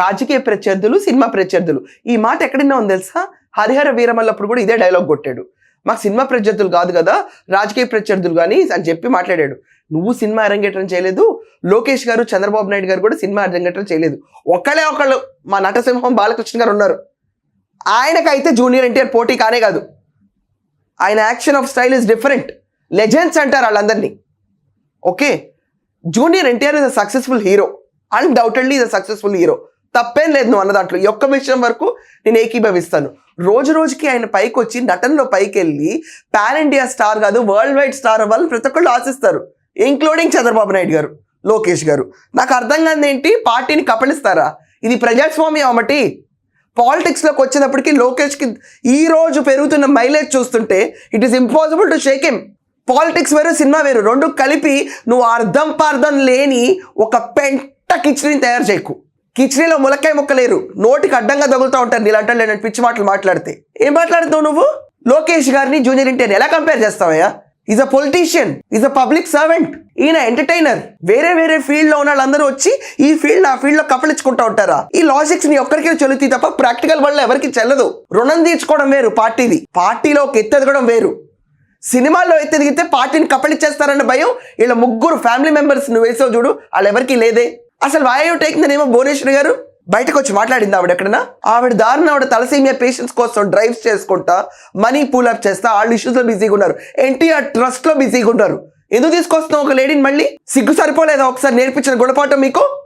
రాజకీయ ప్రత్యర్థులు సినిమా ప్రత్యర్థులు. ఈ మాట ఎక్కడైనా ఉంది తెలుసా? హరిహర వీరమల్లప్పుడు కూడా ఇదే డైలాగ్ కొట్టాడు. మాకు సినిమా ప్రత్యర్థులు కాదు కదా రాజకీయ ప్రత్యర్థులు కానీ అని చెప్పి మాట్లాడాడు. నువ్వు సినిమా అరంగేట్రం చేయలేదు లోకేష్ గారు చంద్రబాబు నాయుడు గారు కూడా సినిమా అరంగేట్రం చేయలేదు. ఒకళ్ళే ఒకళ్ళు మా నటసింహం బాలకృష్ణ గారు ఉన్నారు. ఆయనకైతే జూనియర్ ఎన్టీఆర్ పోటీ కానే కాదు. ఆయన action of style is different. Legends అంటారు వాళ్ళందరినీ. Okay? Junior NTR is a successful hero. Undoubtedly is a successful hero. తప్పేం లేదు నువ్వు అన్న దాంట్లో. ఈ ఒక్క విషయం వరకు నేను ఏకీభవిస్తాను. రోజు రోజుకి ఆయన పైకి వచ్చి నటనలో పైకి వెళ్ళి పాన్ ఇండియా స్టార్ కాదు వరల్డ్ వైడ్ స్టార్ అవ్వాలని ప్రతి ఒక్కళ్ళు ఆశిస్తారు. ఇంక్లూడింగ్ చంద్రబాబు నాయుడు గారు లోకేష్ గారు. నాకు అర్థం కాదు ఏంటి? పార్టీని కపలిస్తారా ఇది ప్రజాస్వామ్యం ఒకటి పాలిటిక్స్లోకి వచ్చేటప్పటికి లోకేష్కి ఈ రోజు పెరుగుతున్న మైలేజ్ చూస్తుంటే it is impossible to shake him politics వేరు సినిమా వేరు రెండు కలిపి నువ్వు అర్థం పార్థం లేని ఒక పెంట కిచడీని తయారు చేయకు. కిచడీలో ములక్కాయ ముక్కలేరు నోటికి అడ్డంగా తగులుతూ ఉంటారు. నీళ్ళంటే నేను పిచ్చి మాటలు మాట్లాడితే. ఏం మాట్లాడుతావు నువ్వు? లోకేష్ గారిని జూనియర్ ఇంటియర్ ఎలా compare చేస్తావయ్యా? Is a politician is a public servant ఈయన ఎంటర్టైనర్ వేరే వేరే ఫీల్డ్లో ఉన్న వాళ్ళందరూ వచ్చి ఈ ఫీల్డ్ ఆ ఫీల్డ్లో కప్పలించుకుంటా ఉంటారా? ఈ లాజిక్స్ని ఒక్కరికే చెల్లుతాయి తప్ప ప్రాక్టికల్ వల్ల ఎవరికి చెల్లదు. రుణం తీర్చుకోవడం వేరు పార్టీది. పార్టీలో ఒక ఎత్తెదగడం వేరు. సినిమాల్లో ఎత్తెదిగితే పార్టీని కప్పలిచ్చేస్తారన్న భయం వీళ్ళ ముగ్గురు ఫ్యామిలీ మెంబర్స్ నువ్వు వేసావు చూడు. వాళ్ళు ఎవరికి లేదే. అసలు వై యూ టేక్ నేమో భువనేశ్వరి గారు? బయటకు వచ్చి మాట్లాడింది ఆవిడ ఎక్కడన్నా? ఆవిడ దారిన ఆవిడ తలసీమియా పేషెంట్స్ కోసం డ్రైవ్స్ చేసుకుంటా మనీ పూలప్ చేస్తా వాళ్ళు ఇష్యూస్లో బిజీగా ఉన్నారు. ఎన్టీఆర్ ట్రస్ట్లో బిజీగా ఉన్నారు. ఎందుకు తీసుకొస్తున్నావు ఒక లేడీని మళ్ళీ? సిగ్గు సరిపోలేదా? ఒకసారి నేర్పించిన గుణపాఠం మీకు?